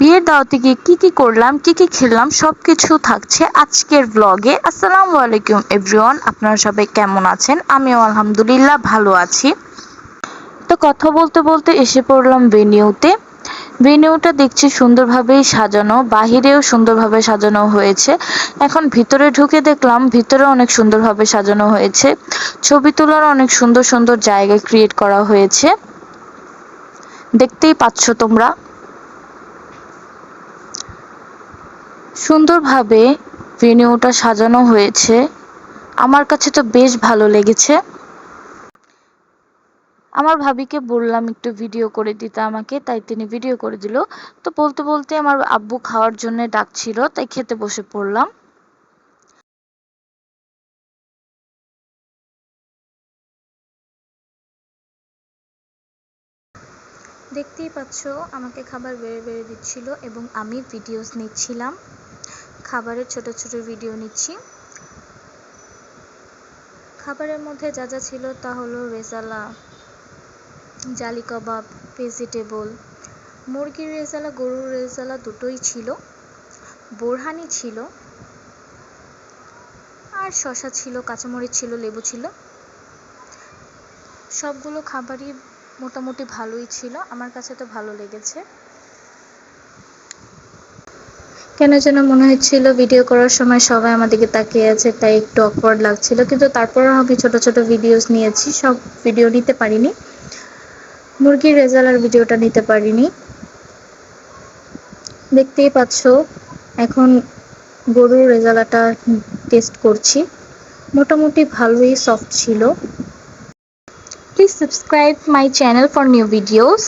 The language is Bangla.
বিয়ের দাওয়াতে গিয়ে কী কী করলাম, কী কী খেলাম সব কিছু থাকছে আজকের ব্লগে আসসালামু আলাইকুম এভরিওয়ান আপনারা সবাই কেমন আছেন? আমিও আলহামদুলিল্লাহ ভালো আছি। তো কথা বলতে বলতে এসে পড়লাম ভেনিউতে ভেনিউটা দেখছি সুন্দরভাবেই সাজানো, বাহিরেও সুন্দরভাবে সাজানো হয়েছে। এখন ভিতরে ঢুকে দেখলাম ভিতরে অনেক সুন্দরভাবে সাজানো হয়েছে। ছবি তোলার অনেক সুন্দর সুন্দর জায়গা ক্রিয়েট করা হয়েছে। দেখতেই পাচ্ছ তোমরা। সুন্দরভাবে ভেনিউটা সাজানো হয়েছে। আমার কাছে তো বেশ ভালো লেগেছে। আমার ভাবিকে বললাম একটু ভিডিও করে দিতে আমাকে, তাই তিনি ভিডিও করে দিল। তো বলতে বলতে আমার আব্বু খাওয়ার জন্য ডাকছিল, তাই খেতে বসে পড়লাম। দেখতেই পাচ্ছ, আমাকে খাবার বেড়ে বেড়ে দিচ্ছিল এবং আমি ভিডিওস নিচ্ছিলাম। খাবারের ছোট ছোট ভিডিও নিচ্ছি। খাবারের মধ্যে যা যা ছিল তা হলো রেজালা, জালি কাবাব ভেজিটেবল মুরগির রেজালা, গরুর রেজালা দুটোই ছিল। বোরহানি ছিল। আর শশা ছিল, কাঁচামরিচ ছিল, লেবু ছিল। সবগুলো খাবারই মোটামুটি ভালোই ছিল। আমার কাছে তো ভালো লেগেছে। কেন যেন মনে হচ্ছিল ভিডিও করার সময় সবাই আমার দিকে তাকিয়ে আছে, তাই একটু অকওয়ার্ড লাগছিল। কিন্তু তারপরেও আমি ছোট ছোট ভিডিওস নিয়েছি, সব ভিডিও নিতে পারিনি। মুরগির রেজালার ভিডিওটা নিতে পারিনি। দেখতেই পাচ্ছ, এখন গরুর রেজালাটা টেস্ট করছি। মোটামুটি ভালোই সফট ছিল। Please subscribe my channel for new videos